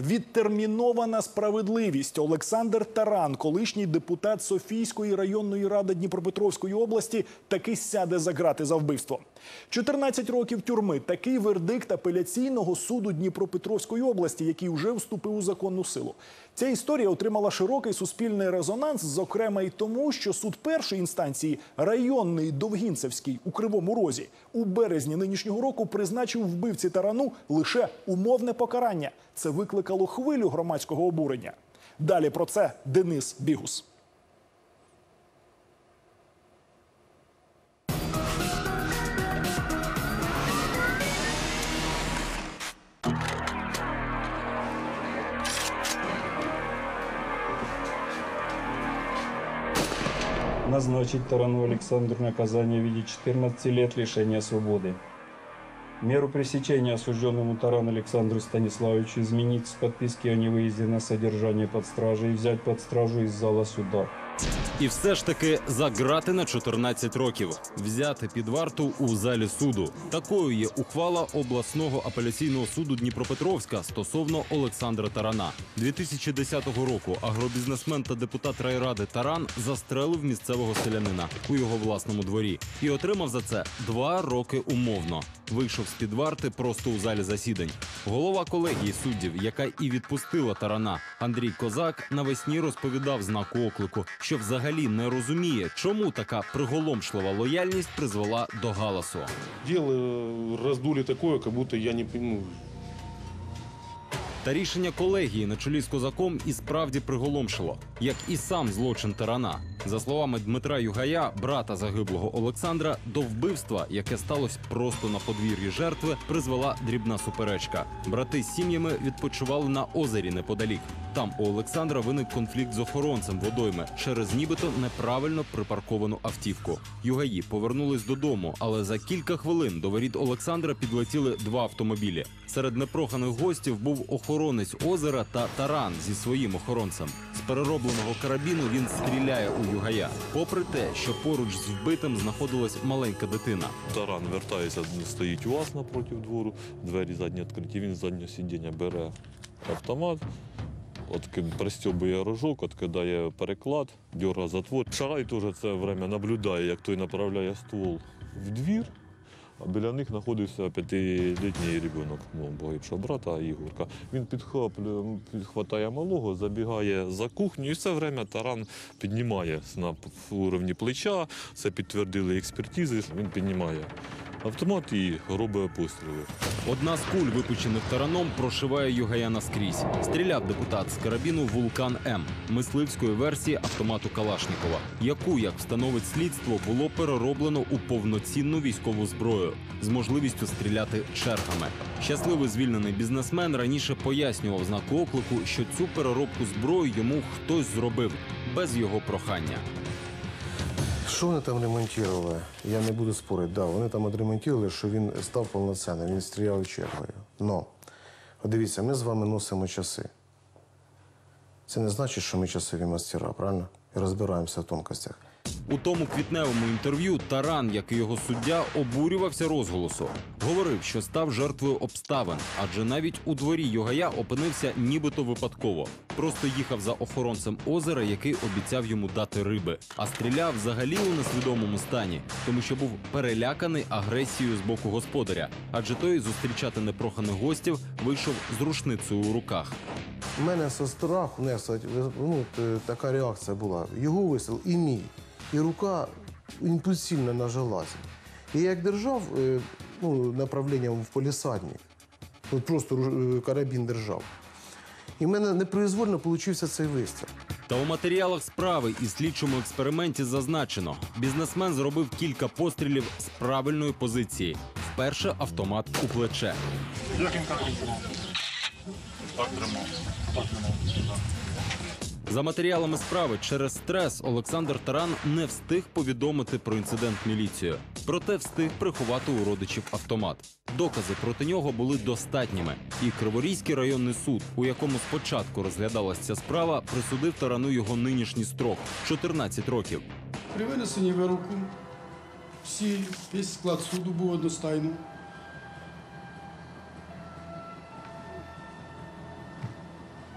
Відтермінована справедливість. Олександр Таран, колишній депутат Софійської районної ради Дніпропетровської області, таки сяде за грати за вбивство. 14 років тюрми. Такий вердикт апеляційного суду Дніпропетровської області, який вже вступив у законну силу. Ця історія отримала широкий суспільний резонанс, зокрема й тому, що суд першої інстанції районний Довгінцевський у Кривому Розі у березні нинішнього року призначив вбивці тарану лише умовне покарання. Це викликало хвилю громадського обурення. Далі про це Денис Бігус. назначить Тарану Александру наказание в виде 14 лет лишения свободы. Меру пресечения осужденному Тарану Александру Станиславовичу изменить с подписки о невыезде на содержание под стражей и взять под стражу из зала суда. І все ж таки заграти на 14 років, взяти під варту у залі суду. Такою є ухвала обласного апеляційного суду Дніпропетровська стосовно Олександра Тарана. 2010 року агробізнесмен та депутат райради Таран застрелив місцевого селянина у його власному дворі і отримав за це два роки умовно. Вийшов з під варти просто у залі засідань. Голова колегії суддів, яка і відпустила Тарана, Андрій Козак, навесні розповідав знаку оклику, що взагалі не розуміє, чому така приголомшлива лояльність призвела до галасу. Дело э, раздули такое, как будто я не... пон- Ну, Та рішення колегії на чолі з козаком і справді приголомшило, як і сам злочин Тарана. За словами Дмитра Югая, брата загиблого Олександра, до вбивства, яке сталося просто на подвір'ї жертви, призвела дрібна суперечка. Брати з сім'ями відпочивали на озері неподалік. Там у Олександра виник конфлікт з охоронцем водойми через нібито неправильно припарковану автівку. Югаї повернулись додому, але за кілька хвилин до воріт Олександра підлетіли два автомобілі. Серед непроханих гостів був охоронець озера та таран зі своїм охоронцем. З переробленого карабіну він стріляє у Югая, попри те, що поруч з вбитим знаходилась маленька дитина. Таран вертається, стоїть УАЗ напроти двору, двері задні відкриті, він з заднього сидіння бере автомат, пристьобує рожок, відкидає переклад, дьоргає затвор. Шарай теж це время наблюдає, як той направляє ствол в двір. А біля них знаходився п'ятилітній ребенок мого погибшого брата Ігорка. Він підхоплює, підхватає малого, забігає за кухню, і все время таран піднімає на уровні плеча. Це підтвердили експертизи. Він піднімає автомат і робить постріли. Одна з куль, випущених тараном, прошиває Югая наскрізь. Стріляв депутат з карабіну Вулкан М мисливської версії автомату Калашникова, яку, як встановить слідство, було перероблено у повноцінну військову зброю з можливістю стріляти чергами. Щасливий звільнений бізнесмен раніше пояснював знаку оклику, що цю переробку зброї йому хтось зробив без його прохання. Що вони там ремонтували? Я не буду спорити. Да, вони там відремонтували, що він став повноцінним, він стріляв чергою. Но, дивіться, ми з вами носимо часи. Це не значить, що ми часові мастера, правильно? І розбираємося в тонкостях. У тому квітневому інтерв'ю Таран, як і його суддя, обурювався розголосу. Говорив, що став жертвою обставин, адже навіть у дворі Йогая опинився нібито випадково. Просто їхав за охоронцем озера, який обіцяв йому дати риби, а стріляв взагалі у несвідомому стані, тому що був переляканий агресією з боку господаря, адже той зустрічати непроханих гостів вийшов з рушницею у руках. У мене со страху, не, ну, така реакція була. Його вистріл і мій. І рука імпульсивно нажилася. І я як держав е, ну, направленням в полісадник, от просто е, карабін держав. І в мене непроизвольно получився цей вистріл. Та у матеріалах справи і слідчому експерименті зазначено, бізнесмен зробив кілька пострілів з правильної позиції. Вперше автомат у плече. За матеріалами справи через стрес Олександр Таран не встиг повідомити про інцидент міліцію. Проте встиг приховати у родичів автомат. Докази проти нього були достатніми. І Криворізький районний суд, у якому спочатку розглядалася ця справа, присудив тарану його нинішній строк 14 років. При винесенні вироку всі, весь склад суду був одностайно.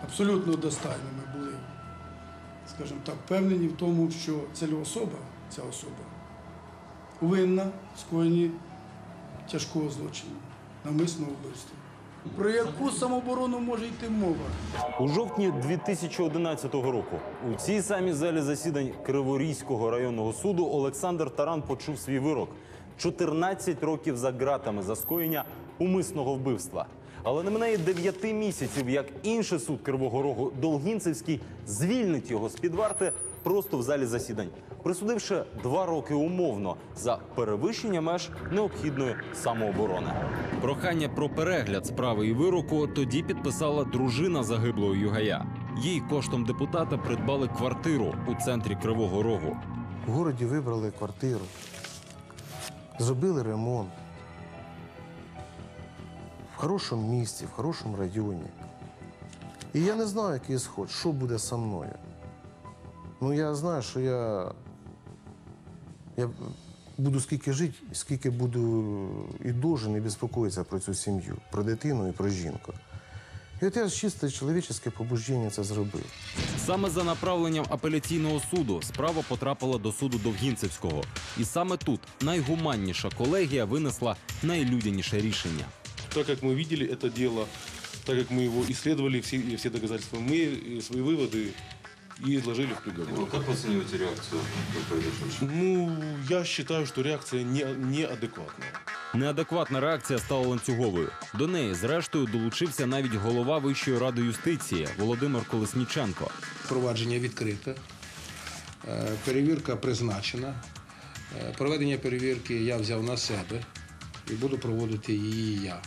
абсолютно були, скажімо так, впевнені в тому, що особа, ця особа винна в скоєнні тяжкого злочину, намисного вбивства. Про яку самооборону може йти мова? У жовтні 2011 року у цій самій залі засідань Криворізького районного суду Олександр Таран почув свій вирок: 14 років за ґратами за скоєння умисного вбивства. Але не минає 9 місяців, як інший суд Кривого Рогу Долгінцевський звільнить його з під варти просто в залі засідань, присудивши два роки умовно за перевищення меж необхідної самооборони. Прохання про перегляд справи і вироку тоді підписала дружина загиблого Югая. Їй коштом депутата придбали квартиру у центрі Кривого Рогу. В городі вибрали квартиру, зробили ремонт. Хорошому місці, в хорошому районі. І я не знаю, який сход, що буде зі мною. Ну, я знаю, що я, я буду скільки жити, скільки буду і должен, і безпокоїтися про цю сім'ю, про дитину і про жінку. І от я з чисто чоловічське побуждення це зробив. Саме за направленням апеляційного суду справа потрапила до суду Довгінцевського. І саме тут найгуманніша колегія винесла найлюдяніше рішення Так как мы видели это дело, так как мы его исследовали, все, и все доказательства, мы э, свои выводы и изложили в приговоре. Как вы оцениваете реакцию на произошедшее? Ну, я считаю, что реакция не, неадекватная. Неадекватна реакція стала ланцюговою. До неї, зрештою, долучився навіть голова Вищої ради юстиції Володимир Колесніченко. Провадження відкрите, Е, перевірка призначена. Е, Проведення перевірки я взяв на себе і буду проводити її я.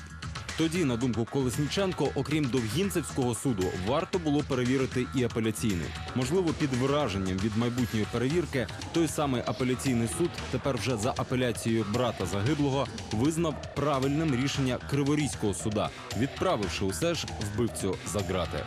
Тоді, на думку Колесніченко, окрім Довгінцевського суду, варто було перевірити і апеляційний. Можливо, під враженням від майбутньої перевірки, той самий апеляційний суд тепер вже за апеляцією брата загиблого визнав правильним рішення Криворізького суда, відправивши усе ж вбивцю за грати.